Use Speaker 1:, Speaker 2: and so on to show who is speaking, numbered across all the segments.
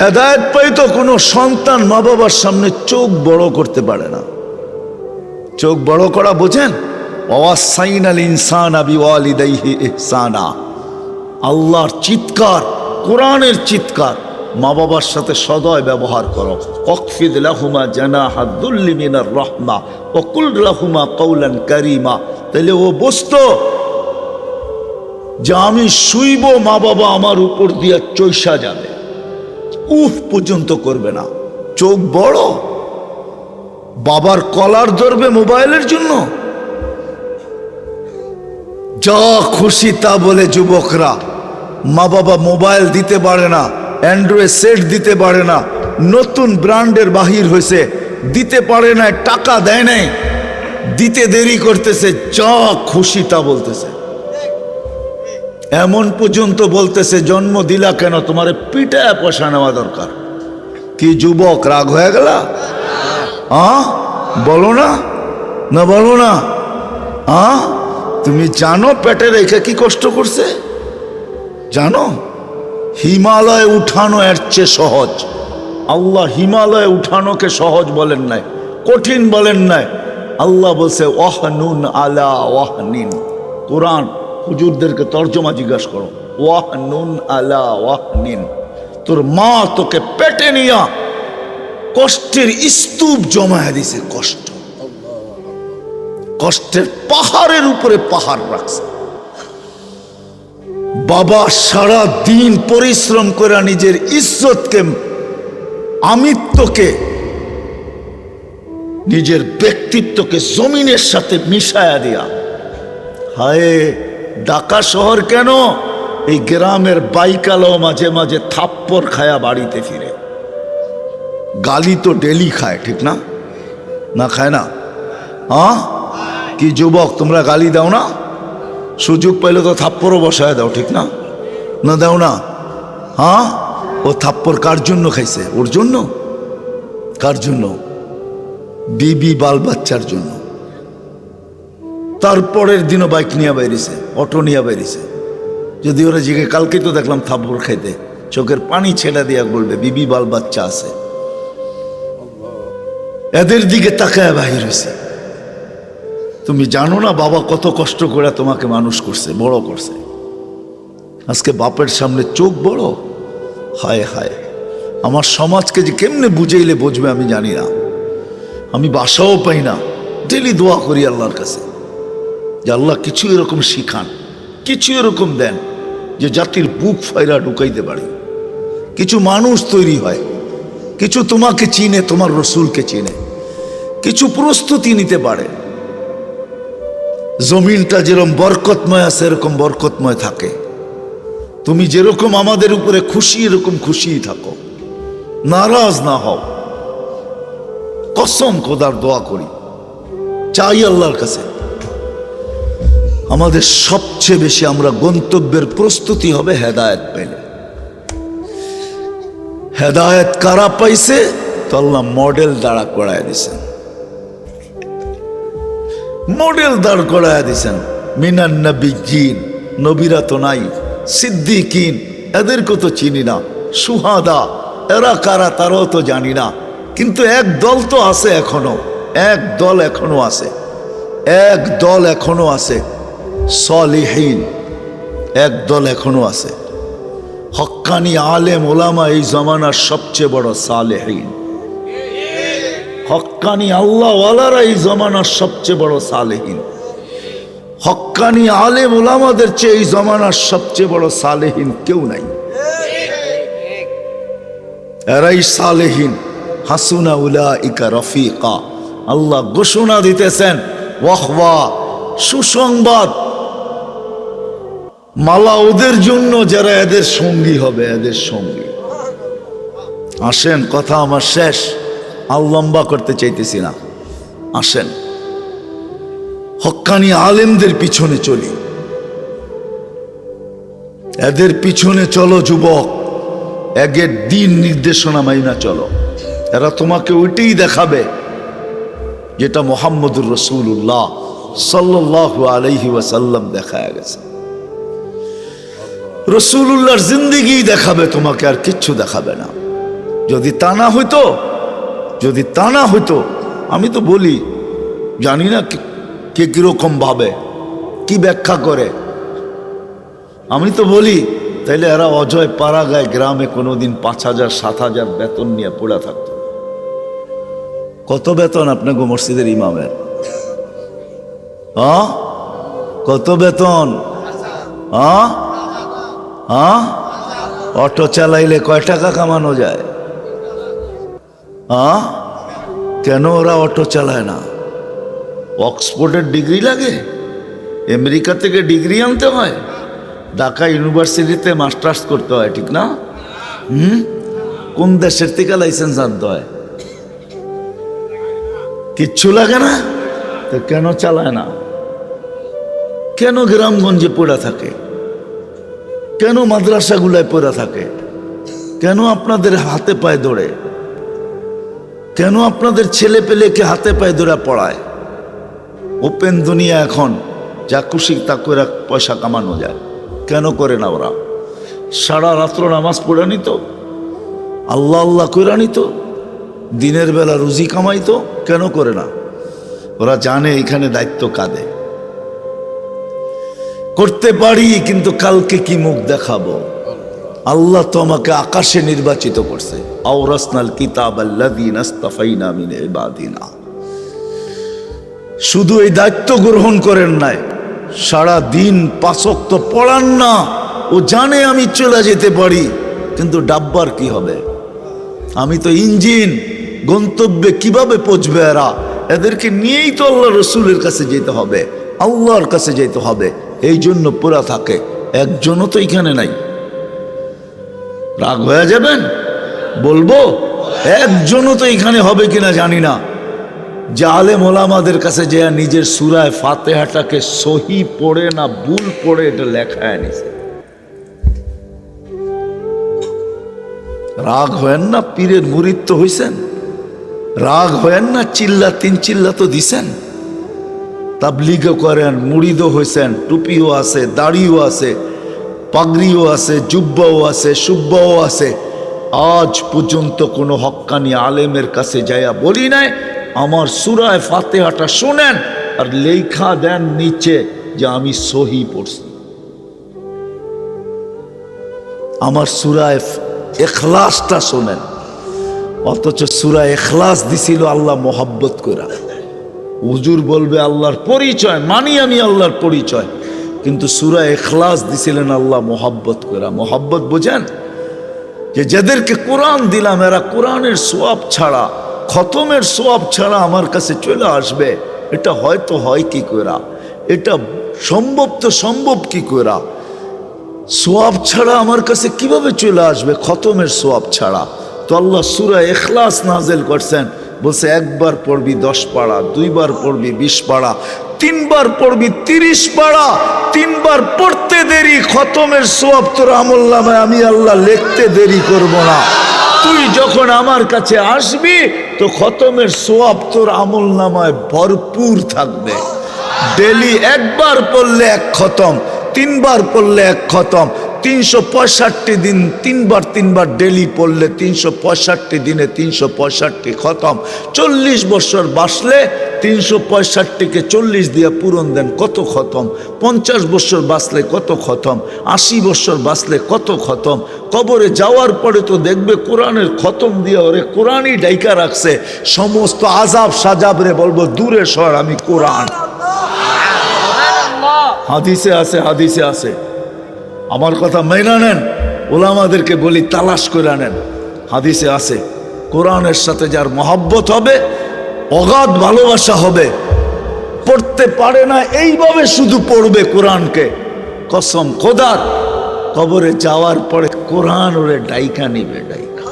Speaker 1: হেদায়ত পাই তো কোনো সন্তান মা বাবার সামনে চোখ বড় করতে পারে না। চোখ বড় করা বোঝেন? অওয়াসাইন আল ইনসান আবি আল্লাহর চিৎকার, কোরআনের চিৎকার মা বাবার সাথে সদয় ব্যবহার করো। অকফিদ লাহুমা জানা হাদুল্লি মিনার রহমা অকুল লাহুমা কৌলান কারিমা। তাহলে ও বুঝতো যে আমি শুইব মা বাবা আমার উপর দিয়া চৈসা যাবে। উফ পর্যন্ত করবে না। চোখ বড়। বাবার কলার ধরবে মোবাইলের জন্য। যা খুশি তা বলে যুবকরা মা বাবা মোবাইল দিতে পারে না, অ্যান্ড্রয়েড সেট দিতে পারে না, নতুন ব্র্যান্ডের বাহির হয়েছে, দিতে পারে না, টাকা দেয় নাই, দিতে দেরি করতেছে, যা খুশি তা বলতেছে। এমন পর্যন্ত বলতেছে, জন্ম দিলা কেন? তোমার পিটায় পয়সা নেওয়া দরকার। কি যুবক, রাগ হয়ে গেল? বলো না? না, বলো না। আ? তুমি জানো পেটে রেখে কি কষ্ট করছে? জানো? হিমালয় উঠানো এর চেয়ে সহজ। আল্লাহ হিমালয়ে উঠানোকে সহজ বলেন নাই, কঠিন বলেন নাই। আল্লাহ বলছে ওয়াহ নুন আলা ওয়াহ নিন কোরআন হুজুরদেরকে তর্জমা জিজ্ঞাসা করো। ওয়াহ নুন আলা ওয়াহ নিন তোর মা তোকে পেটে নিয়া কষ্টের স্তূপ জমায় দিছে, কষ্ট। কষ্টের পাহাড়ের উপরে পাহাড় রাখছে। বাবা সারা দিন পরিশ্রম করে নিজের ইজ্জতকে, আমিত্বকে, নিজের ব্যক্তিত্বকে জমিনের সাথে মিশায়া দিয়া। হায় ঢাকা শহর কেন? এই গ্রামের বাইকালো মাঝে মাঝে থাপ্পর খায়া বাড়িতে ফিরে। গালি তো ডেলি খায়, ঠিক না? না খায় না? হ্যাঁ কি যুবক, তোমরা গালি দাও না? সুযোগ পাইলে তো থাপ্পরও বসায় দাও, ঠিক না? না দাও না? হ্যাঁ ও থাপ্পর কার জন্য খাইছে? ওর জন্য? কার জন্য? বিবি বাল বাচ্চার জন্য। তারপরের দিনও বাইক নিয়ে বেরিয়েছে অটো নিয়ে বেরিয়েছে যদি ওরা জিগে কালকে তো দেখলাম থাপ্পর খাইতে। চোখের পানি ছেড়ে দিয়া বলবে, বিবি, বাল বাচ্চা আছে। এদের দিকে তাকায় বাহির হয়েছে তুমি জানো না, বাবা কত কষ্ট করে তোমাকে মানুষ করছে, বড় করছে। আজকে বাপের সামনে চোখ বড়? হায় হায়। আমার সমাজকে যে কেমনে বুঝাইলে বুঝবে আমি জানি না। আমি বাসাও পাই না। ডেলি দোয়া করি আল্লাহর কাছে। যে আল্লাহ কিছু এরকম শিখান, কিছু এরকম দেন যে জাতির বুক ফাইরা ঢুকাইতে পারি। কিছু মানুষ তৈরি হয়, কিছু তোমাকে চিনে, তোমার রসুলকে চিনে, কিছু প্রস্তুতি নিতে পারে। জমিনটা যেরকম বরকতময় আছে, এরকম বরকতময় থাকে। তুমি যেরকম আমাদের উপরে খুশি, এরকম খুশিই থাকো। নারাজ না হও। কসম খোদার দোয়া করি। চাই আল্লাহর কাছে। আমাদের সবচেয়ে বেশি আমরা গন্তব্যের প্রস্তুতি হবে হেদায়ত পেলে। হেদায়ত কারা পাইছে? তো আল্লাহ মডেল দাঁড়া করায় দিছেন। মডেল দাঁড় করায় দিছেন। মিনান নবী জিন নবীরা তো নাই, সিদ্দিকিন, এদেরকে তো চিনি না, সুহাদা, এরা কারা তারাও তো জানি না। কিন্তু এক দল তো আছে এখনও, এক দল এখনও আছে, এক দল এখনও আছে। সলিহীন। এক দল এখনও আছে। হক্কানি আলেম ওলামা এই জমানার সবচেয়ে বড় সালেহীন। হক্কানি আল্লাহওয়ালারা এই জমানার সবচেয়ে বড় সালেহীন। হক্কানি আলেম ওলামাদের চেয়ে এই জমানার সবচেয়ে বড় সালেহীন কেউ নাই। এরাই সালেহীন। হাসুনা উলা ইকা রফিকা। আল্লাহ ঘোষণা দিতেছেন, ওয়াহওয়া, সুসংবাদ। মালা ওদের জন্য যারা এদের সঙ্গী হবে, এদের সঙ্গী। আসেন, কথা আমার শেষ। আর লম্বা করতে চাইতেছি না। আসেন। হক্কানি আলেমদের পিছনে চলি। এদের পিছনে চলো, যুবক। একের দিন নির্দেশনা মাইনা চলো। এরা তোমাকে ওইটাই দেখাবে যেটা মোহাম্মদুর রসুল্লাহ সাল্লাহ আলহি ওয়াসাল্লাম দেখা গেছে। রসুল্লাহর জিন্দিগি দেখাবে, তোমাকে আর কিচ্ছু দেখাবে না। যদি তা না হইতো, যদি তা না হইতো, আমি তো বলি, জানি না কে- কীরকম ভাবে, কি ব্যাখ্যা করে। আমি তো বলি, তাইলে এরা অজয় পাড়াগায় গ্রামে কোনোদিন পাঁচ হাজার, সাত হাজার বেতন নিয়ে পড়ে থাকত। কত বেতন আপনাকে মসজিদের ইমামের? কত বেতন? হ্যাঁ হ্যাঁ? অটো চালাইলে কয় টাকা কামানো যায়? হ্যাঁ? কেন ওরা অটো চালায় না? অক্সফোর্ডের ডিগ্রি লাগে? আমেরিকা থেকে ডিগ্রি আনতে হয়? ঢাকা ইউনিভার্সিটিতে মাস্টার্স করতে হয়, ঠিক না? হুম? কোন দেশের থেকে লাইসেন্স আনতে হয়? কিচ্ছু লাগে না? তো কেন চালায় না? কেন গ্রামগঞ্জে পড়ে থাকে? কেন মাদ্রাসাগুলায় পড়ে থাকে? কেন আপনাদের হাতে পায়ে দৌড়ে? কেন আপনাদের ছেলে পেলেকে হাতে পায়ে ধরে পড়ায়? ওপেন দুনিয়া এখন, যা খুশি তা করে পয়সা কামানো যায়। কেন করে না ওরা? সারা রাত্র নামাজ পড়ে নিত? আল্লাহ আল্লাহ করে নিত? দিনের বেলা রুজি কামাইতো? কেন করে না? ওরা জানে এখানে দায়িত্ব কাঁদে করতে পারি, কিন্তু কালকে কি মুখ দেখাবো? আল্লাহ তো আমাকে আকাশে নির্বাচিত করছে। কিতাব শুধু এই দায়িত্ব গ্রহণ করেন নাই সারা দিন পাচক তো পড়ান না, ও জানে আমি চলে যেতে পারি, কিন্তু ডাব্বার কি হবে? আমি তো ইঞ্জিন, গন্তব্যে কীভাবে পৌঁছবে এরা? এদেরকে নিয়েই তো আল্লাহ রসুলের কাছে যেতে হবে, আল্লাহর কাছে যেতে হবে। এই জন্য পুরা থাকে একজনও তো এখানে নাই। রাগ হয়ে যাবেন? বলব, একজনও তো এখানে হবে কিনা জানি না। যে আলেম ওলামাদের কাছে যে নিজের সুরায় ফাতেহাটাকে সহি পড়ে না ভুল পড়ে এটা লেখায় নিছে। রাগ হয়েন না, পীরের মুরিত্ব হইছেন। রাগ হয়েন না, চিল্লা তিন চিল্লা তো দিছেন। তাবলিগও করেন, মুড়িদও হয়েছেন টুপিও আছে, দাড়িও আছে, পাগড়িও আছে, জুব্বাও আছে, সুব্বাও আছে। আজ পর্যন্ত কোনো হক্কানি আলেমের কাছে যাইয়া বলি নাই, আমার সুরায় ফাতেহাটা শোনেন আর লেখা দেন নিচে যে আমি সহি পড়ছি। আমার সুরায় এখলাসটা শোনেন, অথচ সুরা এখলাস দিছিল আল্লাহ মোহাব্বত করা হুজুর বলবে, আল্লাহর পরিচয়, মানি আমি আল্লাহর পরিচয়। কিন্তু সুরা এখলাস দিছিলেন আল্লাহ মোহাব্বত করা মোহাব্বত বোঝেন? যে যাদেরকে কোরআন দিলাম, এরা কোরআনের সোয়াব ছাড়া, খতমের সোয়াব ছাড়া আমার কাছে চলে আসবে। এটা হয়তো হয় কি করা এটা সম্ভব তো সম্ভব কি করা সোয়াব ছাড়া আমার কাছে কীভাবে চলে আসবে খতমের সোয়াব ছাড়া? তো আল্লাহ সুরা এখলাস নাজেল করছেন। বলছে, একবার পড়বি দশ পাড়া, দুইবার পড়বি বিশ পাড়া, তিনবার পড়বি তিরিশ পাড়া, তিনবার পড়তে দেরি, খতমের সোয়াব তোর আমল আমি আল্লাহ লিখতে দেরি করব না। তুই যখন আমার কাছে আসবি, তো খতমের সোয়াব তোর আমল নামায় ভরপুর থাকবে। ডেলি একবার পড়লে এক খতম, তিনবার পড়লে এক খতম তিনশো পঁয়ষট্টি দিন তিনবার তিনবার ডেলি পড়লে তিনশো পঁয়ষট্টি দিনে তিনশো পঁয়ষট্টি খতম। চল্লিশ বছর বাসলে তিনশো পঁয়ষট্টিকে চল্লিশ দিয়ে পূরণ দেন কত খতম? পঞ্চাশ বছর বাঁচলে কত খতম? আশি বছর বাঁচলে কত খতম? কবরে যাওয়ার পরে তো দেখবে কোরআনের খতম দিয়ে ওরে কোরআনই ডাইকা রাখছে। সমস্ত আজাব সাজাব রে বলব দূরে সর আমি কোরআন। হাদিসে আছে হাদিসে আছে। আমার কথা মেনা নেন, ওলামাদেরকে বলি তালাশ করে নেন। হাদিসে আছে, কোরআনের সাথে যার মহাব্বত হবে, অগাধ ভালোবাসা হবে, পড়তে পারে না, এইভাবে শুধু পড়বে কোরআনকে। কসম খোদার, কবরে যাওয়ার পরে কোরআন ওরে ডাইকা নিবে, ডাইকা।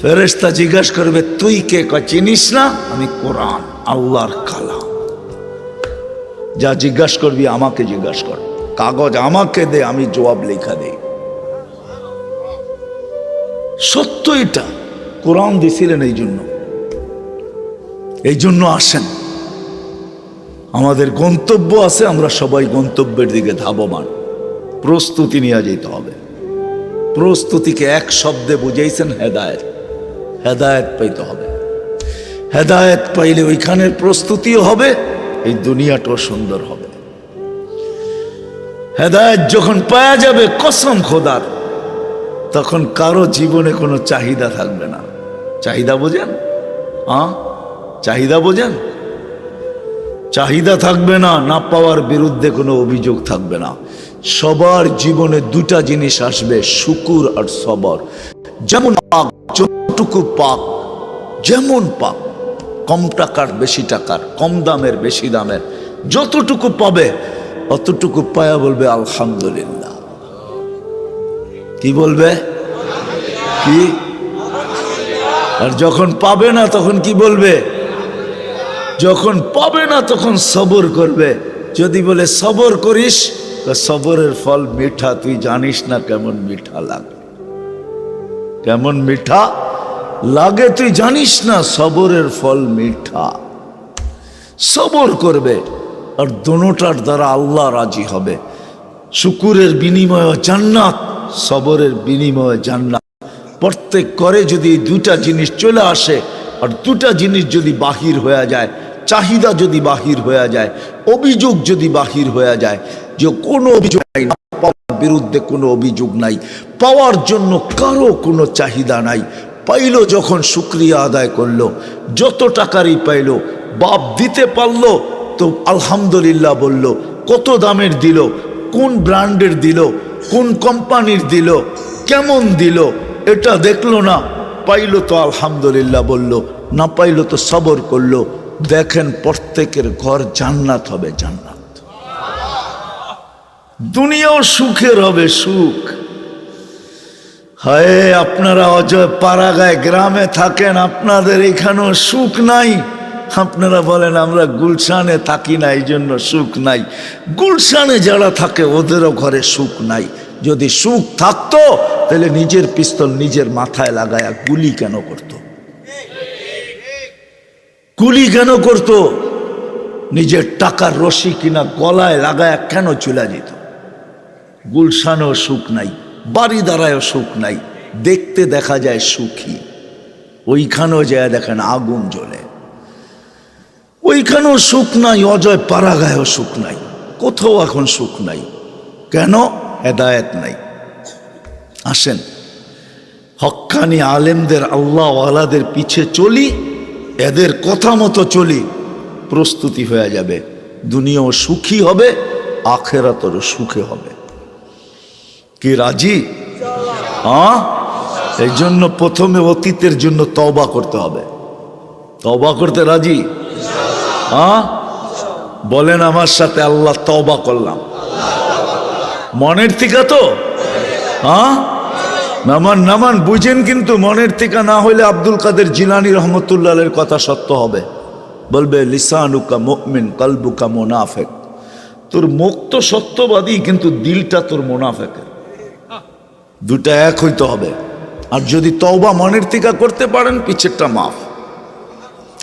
Speaker 1: ফেরেস্তা জিজ্ঞাসা করবে, তুই কে? ক চিনিস না? আমি, কোরআন, আল্লাহর কালাম। যা জিজ্ঞাসা করবি, আমাকে জিজ্ঞাসা কর। কাগজ আমাকে দে, আমি জবাব লেখা দেই। সত্য এটা। কোরআন দিছিলেন এই জন্য এই জন্য আসেন। আমাদের গন্তব্য আছে, আমরা সবাই গন্তব্যের দিকে ধাবমান। প্রস্তুতি নিয়ে যেতে হবে। প্রস্তুতিকে এক শব্দে বুঝাইছেন হেদায়েত। হেদায়েত পাইতে হবে। হেদায়েত পাইলে ওইখানের প্রস্তুতিও হবে, এই দুনিয়াটাও সুন্দর হবে। হেদায়েত যখন পাওয়া যাবে, কসম খোদার, তখন কারও জীবনে কোনো চাহিদা থাকবে না। চাহিদা বোঝেন? চাহিদা বোঝেন? চাহিদা থাকবে না না পাওয়ার বিরুদ্ধে কোনো অভিযোগ থাকবে না। সবার জীবনে দুটা জিনিস আসবে, শুকুর আর সবর। যেমন পাক, যতটুকু পাক, যেমন পাক, কম টাকার বেশি টাকার, কম দামের বেশি দামের, যতটুকু পাবে অতটুকু পায়া বলবে, আলহামদুলিল্লাহ। কি বলবে? কি? আর যখন পাবে না, তখন কি বলবে? যখন পাবে না, তখন সবর করবে। যদি বলে, সবর করিস সবরের ফল মিঠা, তুই জানিস না কেমন মিঠা লাগে। কেমন মিঠা লাগে, তুই জানিস না, সবরের ফল মিঠা। সবর করবে। আর দোনোটার দ্বারা আল্লাহ রাজি হবে। শুকুরের বিনিময়ে জান্নাত, সবরের বিনিময়ে জান্নাত। প্রত্যেক করে যদি দুটা জিনিস চলে আসে, আর দুটা জিনিস যদি বাহির হয়ে যায়, চাহিদা যদি বাহির হয়ে যায়, অভিযোগ যদি বাহির হয়ে যায়, যে কোনো অভিযোগ নাই, পাওয়ার বিরুদ্ধে কোনো অভিযোগ নাই, পাওয়ার জন্য কারও কোনো চাহিদা নাই। পাইলো যখন শুক্রিয়া আদায় করল, যত টাকারই পাইলো, বাপ দিতে পারল তো আলহামদুলিল্লাহ বলল, কত দামের দিল, কোন ব্র্যান্ডের দিল, কোন কোম্পানির দিল, কেমন দিল, এটা দেখল না। পাইলো তো আলহামদুলিল্লাহ বলল, না পাইলো তো সবর করল, দেখেন প্রত্যেকের ঘর জান্নাত হবে জান্নাত। দুনিয়াও সুখের হবে সুখ। হায়, আপনারা অজয় পাড়াগায় গ্রামে থাকেন, আপনাদের এখানেও সুখ নাই। আপনারা বলেন, আমরা গুলশানে থাকি না, এই জন্য সুখ নাই। গুলশানে যারা থাকে, ওদেরও ঘরে সুখ নাই। যদি সুখ থাকতো, তাহলে নিজের পিস্তল নিজের মাথায় লাগায়া গুলি কেন করত? গুলি কেন করত? নিজের টাকার রশি কিনা গলায় লাগায়া কেন চলে যেত গুলশানেও সুখ নাই বাড়ি দ্বারায়ও সুখ নাই, দেখতে দেখা যায় সুখী। ওইখানেও যায় দেখেন, আগুন জ্বলে। ওইখানেও সুখ নাই, অজয় পাড়াগায়ও সুখ নাই, কোথাও এখন সুখ নাই। কেন? হেদায়েত নাই। আসেন, হক্কানি আলেমদের, আল্লাহ আলাদের পিছে চলি, এদের কথা মতো চলি, প্রস্তুতি হয়ে যাবে। দুনিয়াও সুখী হবে, আখেরাতরও সুখে হবে। কি রাজি? হ্যাঁ এই জন্য প্রথমে অতীতের জন্য তবা করতে হবে। তবা করতে রাজি? বলেন আমার সাথে, আল্লাহ তবা করলাম। মনের থেকে তো? হ্যাঁ? নামান নামান, বুঝেন কিন্তু মনের থেকে না হইলে আব্দুল কাদের জিলানি রহমতুল্লাহের কথা সত্য হবে। বলবে, লিসানুকা মুকমিন কালবুকা মোনাফেক। তোর মুখ তো সত্যবাদী, কিন্তু দিলটা তোর মোনাফেকের। দুটা এক হইতে হবে। আর যদি তওবা মনের থেকে করতে পারেন, পিছেরটা মাফ।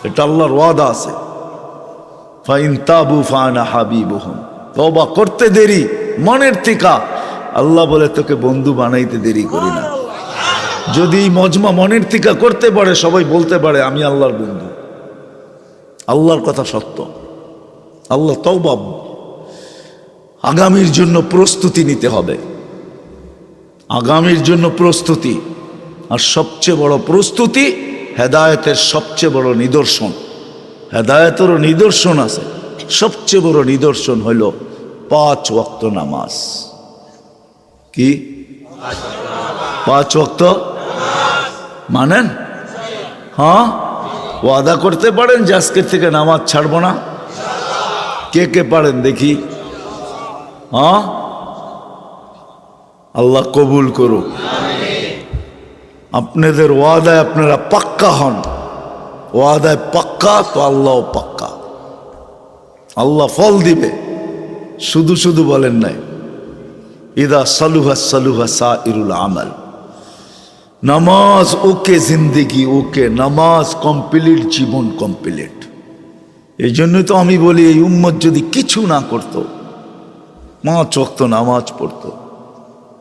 Speaker 1: এটা আল্লাহর ওয়াদা আছে। ফাইন তাবু হাবিবুহুম। তওবা করতে দেরি, মনের থেকে। আল্লাহ বলে, তোকে বন্ধু বানাইতে দেরি করি না। যদি মজমা মনের থেকে করতে পারে, সবাই বলতে পারে, আমি আল্লাহর বন্ধু। আল্লাহর কথা সত্য। আল্লাহ তওবা আগামীর জন্য প্রস্তুতি নিতে হবে। আগামীর জন্য প্রস্তুতি, আর সবচেয়ে বড় প্রস্তুতি হেদায়তের সবচেয়ে বড় নিদর্শন। হেদায়েতেরও নিদর্শন আছে। সবচেয়ে বড় নিদর্শন হইল পাঁচ ওয়াক্ত নামাজ। কি? পাঁচ ওয়াক্ত মানেন? হ্যাঁ? ওয়াদা করতে পারেন যে আজকের থেকে নামাজ ছাড়বো না? কে কে পারেন দেখি। হ্যাঁ? আল্লাহ কবুল করুক। আপনাদের ওয়াদায় আপনারা পাক্কা হন। ওয়াদায় পাক্কা, তো আল্লাহ পাক্কা। আল্লাহ ফল দিবে, শুধু শুধু বলেন নাই। ইদা সালুহা সালুহা সা ইরুল আমাল। নামাজ ওকে জিন্দিগি, ওকে নামাজ কমপ্লিট, জীবন কমপ্লিট। এই জন্যই তো আমি বলি, এই উম্মত যদি কিছু না করতো, পাঁচ ওয়াক্ত নামাজ পড়তো,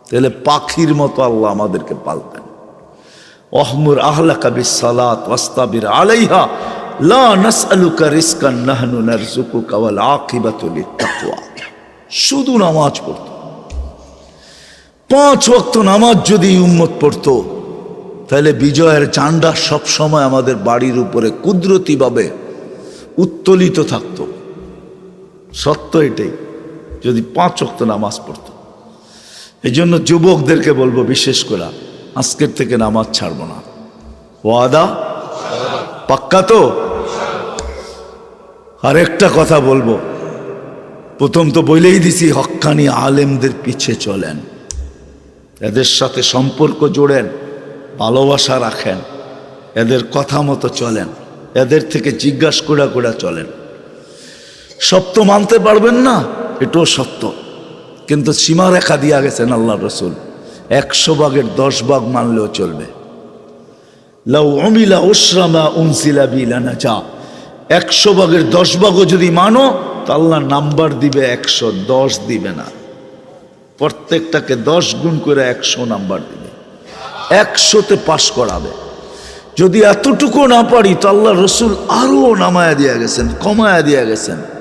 Speaker 1: তাহলে পাখির মতো আল্লাহ আমাদেরকে পালবেন অহমুর আহলা কবি সালাত ওয়াস্তাবির আলাইহা, লা নাসআলুকা রিজকান নাহনু নারযুকুকা ওয়াল আকিবাতু শুধু নামাজ পড়তো। পাঁচ ওয়াক্ত নামাজ যদি উম্মত পড়তো, তাহলে বিজয়ের চান্ডা সব সময় আমাদের বাড়ির উপরে কুদরতিভাবে উত্তোলিত থাকতো। সত্য এটাই, যদি পাঁচ ওয়াক্ত নামাজ পড়তো। এই জন্য যুবকদেরকে বলব বিশেষ করে আজকের থেকে নামাজ ছাড়বো না। ওয়াদা? পাক্কা তো? আর একটা কথা বলব। প্রথম তো বলেই দিছি, হক্কানি আলেমদের পিছে চলেন। এদের সাথে সম্পর্ক জোড়েন, ভালোবাসা রাখেন, এদের কথা মতো চলেন, এদের থেকে জিজ্ঞাসা করে করে চলেন। সব তো মানতে পারবেন না, এটাও সত্য। কিন্তু সীমারেখা দিয়া গেছেন আল্লাহ রসুল। একশো ভাগের দশ ভাগ মানলেও চলবে। লাউ অমিলা উসরামা উনসিলা বিলানা যা একশো ভাগের দশ ভাগও যদি মানো, তো আল্লাহ নাম্বার দিবে একশো দশ দিবে না। প্রত্যেকটাকে দশ গুণ করে একশো নাম্বার দিবে। একশোতে পাশ করাবে। যদি এতটুকু না পারি, তো আল্লাহ রসুল আরও নামায়া দিয়া গেছেন, কমায়া দিয়া গেছেন।